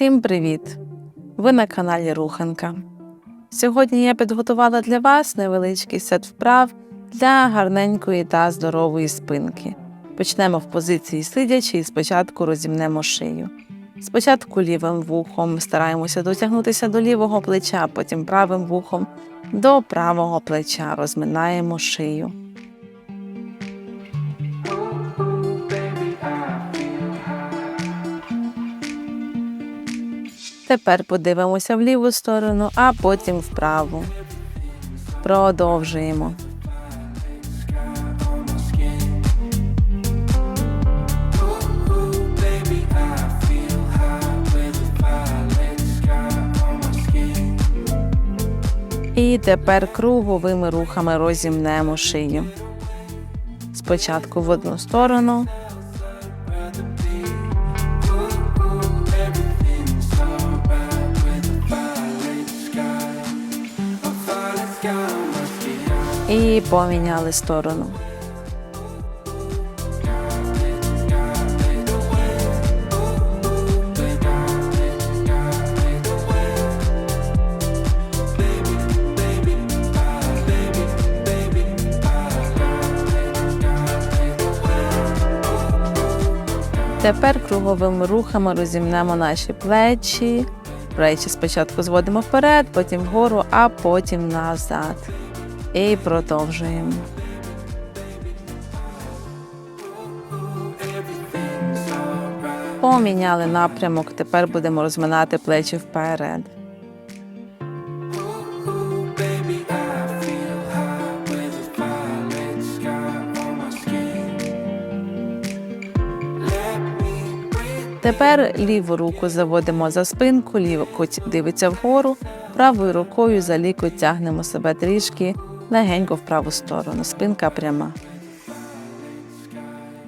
Всім привіт! Ви на каналі Руханка. Сьогодні я підготувала для вас невеличкий сет вправ для гарненької та здорової спинки. Почнемо в позиції сидячи і спочатку розімнемо шию. Спочатку лівим вухом стараємося дотягнутися до лівого плеча, потім правим вухом до правого плеча розминаємо шию. Тепер подивимося в ліву сторону, а потім вправу. Продовжуємо. І тепер круговими рухами розімнемо шию. Спочатку в одну сторону, і поміняли сторону. Тепер круговими рухами розімнемо наші плечі. Плечі спочатку зводимо вперед, потім вгору, а потім назад. І продовжуємо. Поміняли напрямок, тепер будемо розминати плечі вперед. Тепер ліву руку заводимо за спинку, лікоть дивиться вгору, правою рукою за лікоть тягнемо себе трішки легенько в праву сторону, спинка пряма.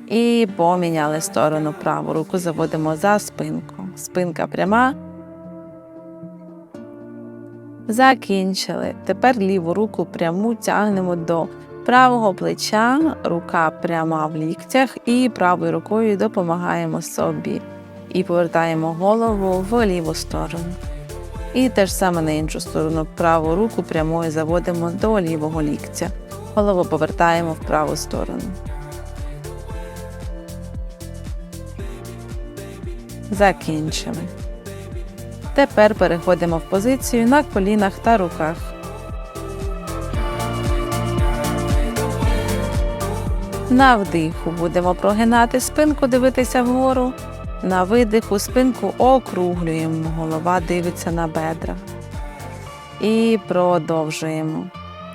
І поміняли сторону праву руку заводимо за спинку. Спинка пряма. Закінчили. Тепер ліву руку пряму тягнемо до правого плеча, рука пряма в ліктях, і правою рукою допомагаємо собі. І повертаємо голову в ліву сторону. І те ж саме на іншу сторону праву руку прямою заводимо до лівого ліктя. Голову повертаємо в праву сторону. Закінчили. Тепер переходимо в позицію на колінах та руках. На вдиху будемо прогинати спинку, дивитися вгору. На видиху спинку округлюємо, голова дивиться на бедра. І продовжуємо.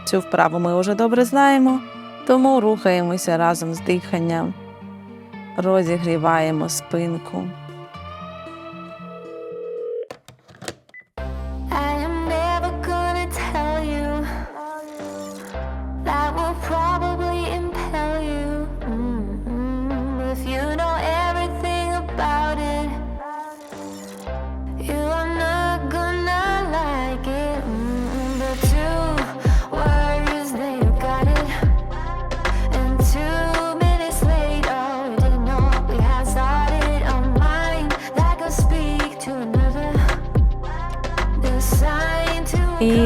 Цю вправу ми вже добре знаємо, тому рухаємося разом з диханням, розігріваємо спинку. I am never gonna tell you that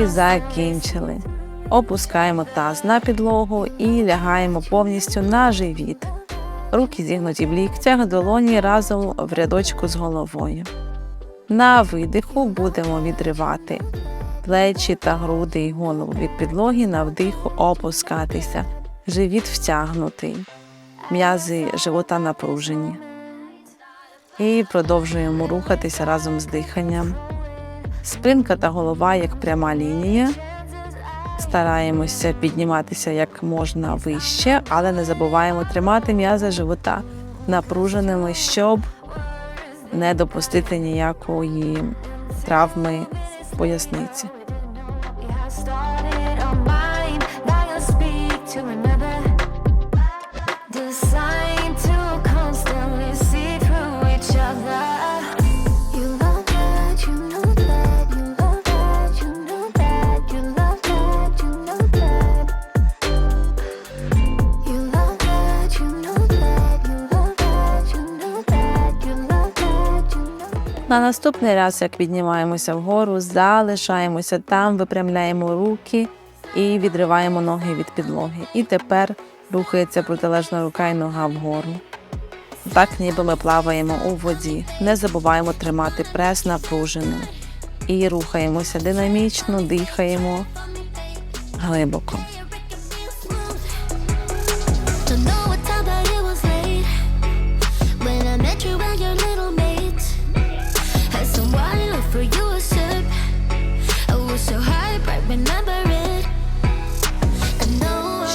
Закінчили. Опускаємо таз на підлогу і лягаємо повністю на живіт. Руки зігнуті в ліктях, долоні разом в рядочку з головою. На видиху будемо відривати плечі та груди і голову від підлоги на вдиху опускатися. Живіт втягнутий, м'язи живота напружені. І продовжуємо рухатися разом з диханням. Спинка та голова як пряма лінія. Стараємося підніматися як можна вище, але не забуваємо тримати м'язи живота напруженими, щоб не допустити ніякої травми поясниці. На наступний раз, як піднімаємося вгору, залишаємося там, випрямляємо руки і відриваємо ноги від підлоги. І тепер рухається протилежна рука і нога вгору. Так ніби ми плаваємо у воді. Не забуваємо тримати прес напруженим. І рухаємося динамічно, дихаємо глибоко.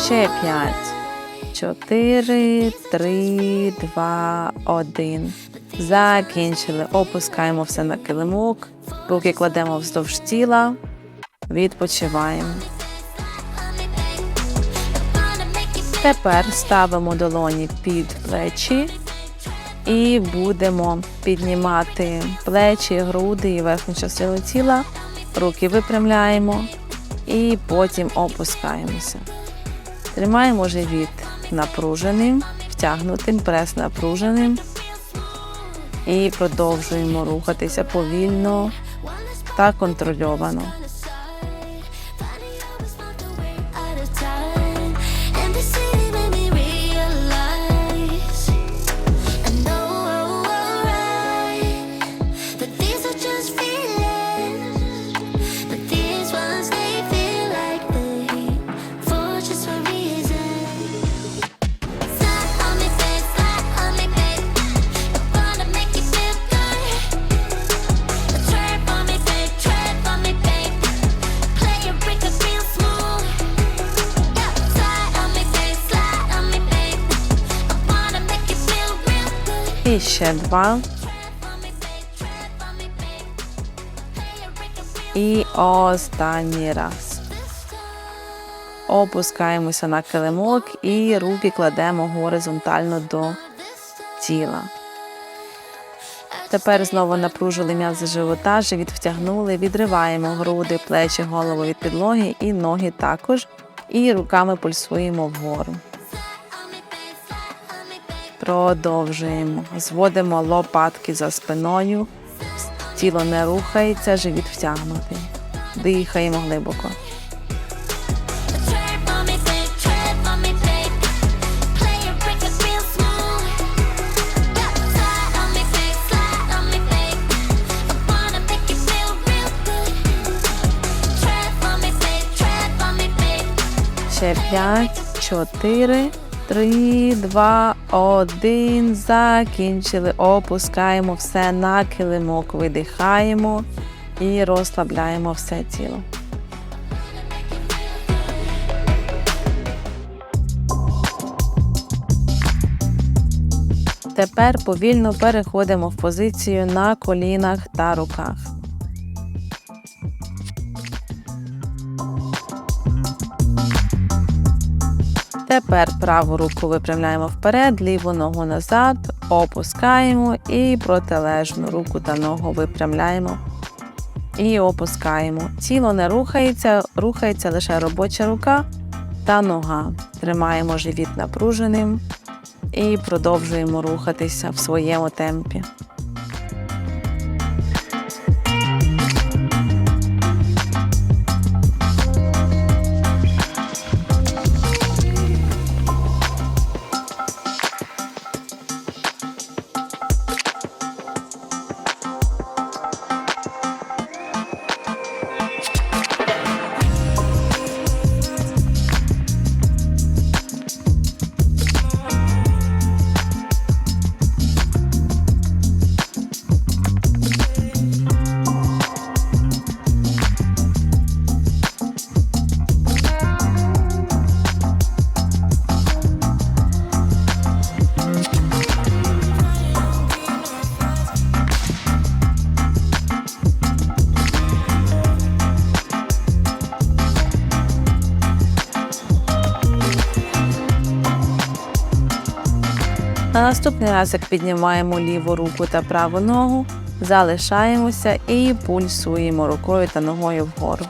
Ще п'ять. Чотири, три, два, один. Закінчили. Опускаємо все на килимок. Руки кладемо вздовж тіла. Відпочиваємо. Тепер ставимо долоні під плечі і будемо піднімати плечі, груди і верхню частину тіла. Руки випрямляємо і потім опускаємося. Тримаємо живіт напруженим, втягнутим, прес напруженим. І продовжуємо рухатися повільно та контрольовано. Break up real І останній раз. Опускаємося на килимок і руки кладемо горизонтально до тіла. Тепер знову напружили м'язи живота, живіт втягнули, відриваємо груди, плечі, голову від підлоги і ноги також. І руками пульсуємо вгору. Продовжуємо. Зводимо лопатки за спиною. Тіло не рухається, живіт втягнутий. Дихаємо глибоко. Ще 5, 4, 3, 2, 1. Закінчили. Опускаємо все на килимок, видихаємо і розслабляємо все тіло. Тепер повільно переходимо в позицію на колінах та руках. Тепер праву руку випрямляємо вперед, ліву ногу назад, опускаємо і протилежну руку та ногу випрямляємо і опускаємо. Тіло не рухається, рухається лише робоча рука та нога. Тримаємо живіт напруженим і продовжуємо рухатися в своєму темпі. Наступний раз, як піднімаємо ліву руку та праву ногу, залишаємося і пульсуємо рукою та ногою вгору.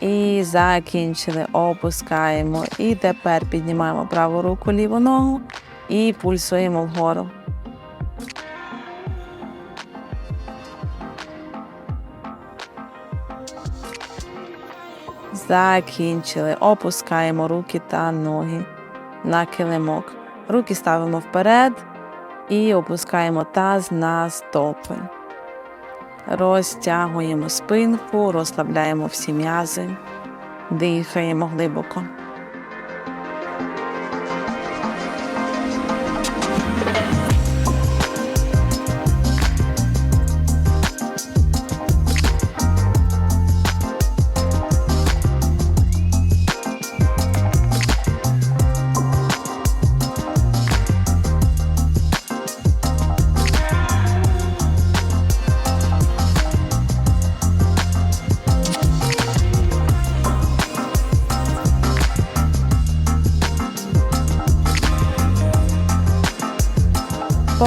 І Закінчили, опускаємо. І тепер піднімаємо праву руку, ліву ногу і пульсуємо вгору. Закінчили. Опускаємо руки та ноги на килимок. Руки ставимо вперед і опускаємо таз на стопи. Розтягуємо спинку, розслабляємо всі м'язи, дихаємо глибоко.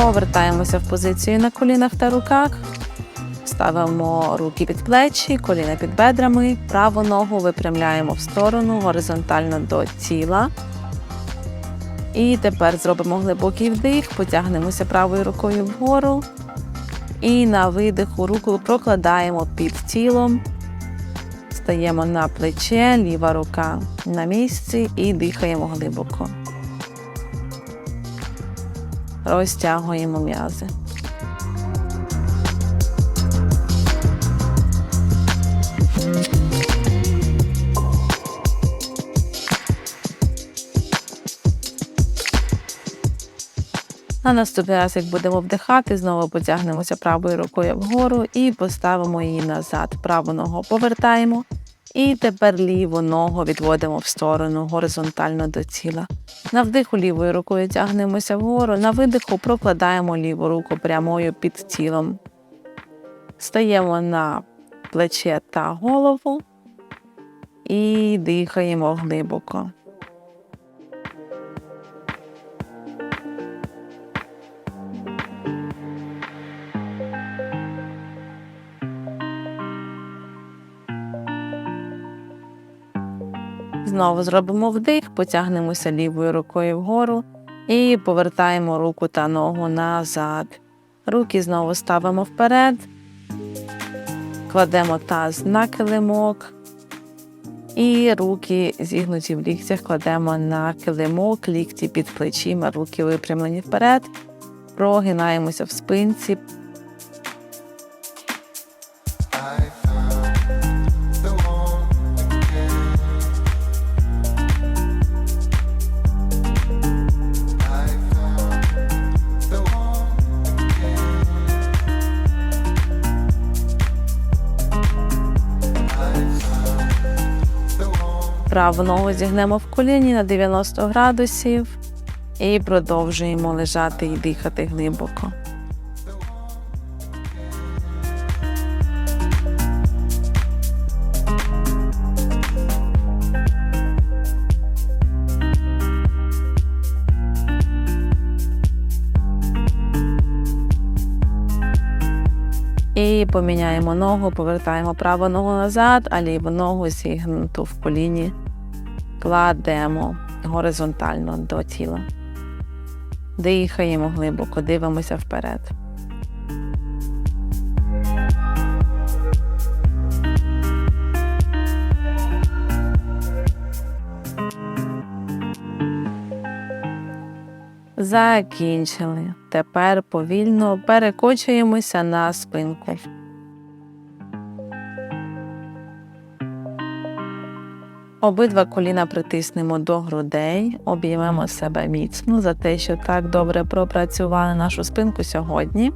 Повертаємося в позицію на колінах та руках. Ставимо руки під плечі, коліна під бедрами, праву ногу випрямляємо в сторону горизонтально до тіла. І тепер зробимо глибокий вдих, потягнемося правою рукою вгору. І на видиху руку прокладаємо під тілом. Стаємо на плече, ліва рука на місці і дихаємо глибоко. Розтягуємо м'язи. На наступний раз, як будемо вдихати, знову потягнемося правою рукою вгору і поставимо її назад. Праву ногу повертаємо. І тепер ліву ногу відводимо в сторону горизонтально до тіла. На вдиху лівою рукою тягнемося вгору, на видиху прокладаємо ліву руку прямою під тілом. Стаємо на плече та голову і дихаємо глибоко. Знову зробимо вдих, потягнемося лівою рукою вгору і повертаємо руку та ногу назад. Руки знову ставимо вперед, кладемо таз на килимок. І руки зігнуті в ліктях кладемо на килимок, лікті під плечима, руки випрямлені вперед, прогинаємося в спинці, праву ногу зігнемо в коліні на 90 градусів і продовжуємо лежати і дихати глибоко. І поміняємо ногу, повертаємо праву ногу назад, а ліву ногу зігнуту в коліні кладемо горизонтально до тіла. Дихаємо глибоко, дивимося вперед. Закінчили. Тепер повільно перекочуємося на спинку. Обидва коліна притиснемо до грудей, обіймемо себе міцно за те, що так добре пропрацювали нашу спинку сьогодні.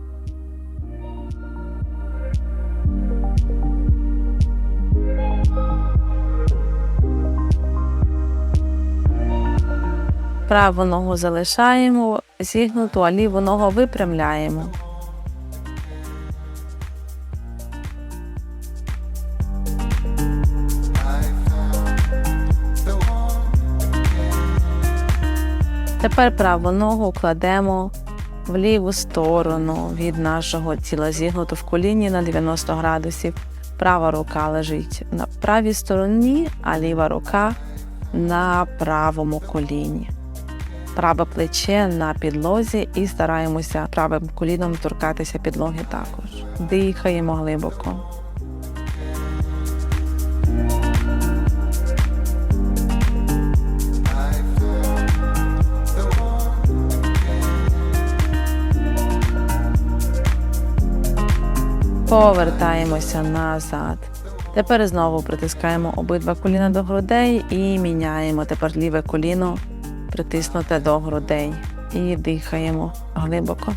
Праву ногу залишаємо, зігнуту, а ліву ногу випрямляємо. Тепер праву ногу кладемо в ліву сторону від нашого тіла, зігнуту в коліні на 90 градусів. Права рука лежить на правій стороні, а ліва рука на правому коліні. Праве плече на підлозі і стараємося правим коліном торкатися підлоги також. Дихаємо глибоко. Повертаємося назад. Тепер знову притискаємо обидва коліна до грудей і міняємо тепер ліве коліно притиснуте до грудей. І дихаємо глибоко.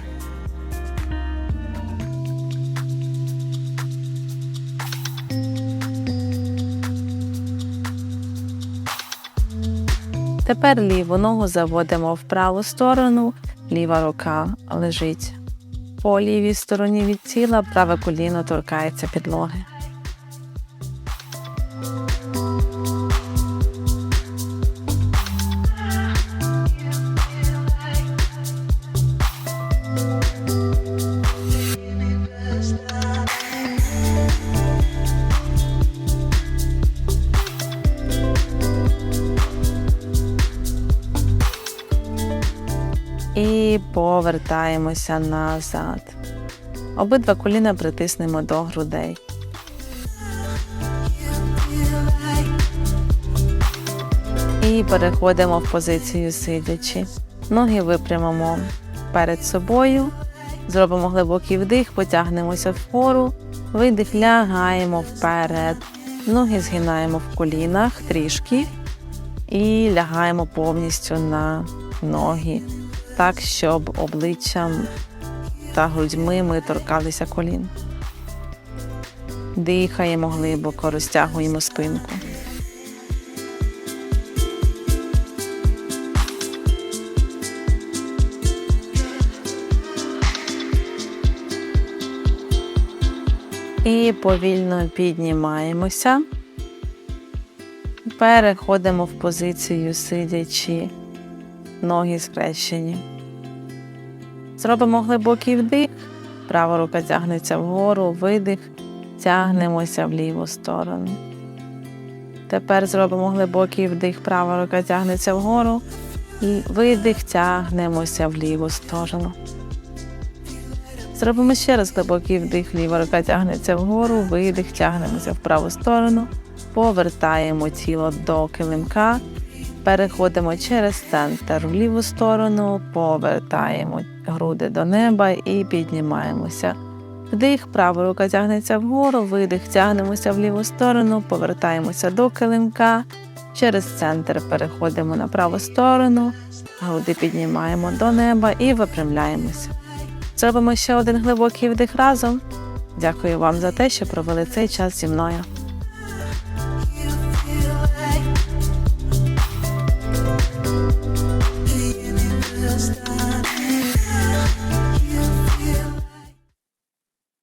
Тепер ліву ногу заводимо в праву сторону, ліва рука лежить по лівій стороні від тіла, праве коліно торкається підлоги. Повертаємося назад. Обидва коліна притиснемо до грудей. І переходимо в позицію сидячи. Ноги випрямимо перед собою. Зробимо глибокий вдих, потягнемося вгору, видих, лягаємо вперед. Ноги згинаємо в колінах трішки і лягаємо повністю на ноги, так, щоб обличчям та грудьми ми торкалися колін. Дихаємо глибоко, розтягуємо спинку. І повільно піднімаємося. Переходимо в позицію сидячи, ноги скрещені. Зробимо глибокий вдих, права рука тягнеться вгору, видих, тягнемося в ліву сторону. Тепер зробимо глибокий вдих, права рука тягнеться вгору, і видих, тягнемося в ліву сторону. Зробимо ще раз глибокий вдих, ліва рука тягнеться вгору, видих, тягнемося в праву сторону, повертаємо тіло до килимка, переходимо через центр в ліву сторону, повертаємо груди до неба і піднімаємося. Вдих, права рука тягнеться вгору, видих, тягнемося в ліву сторону, повертаємося до килимка, через центр переходимо на праву сторону, груди піднімаємо до неба і випрямляємося. Зробимо ще один глибокий вдих разом. Дякую вам за те, що провели цей час зі мною.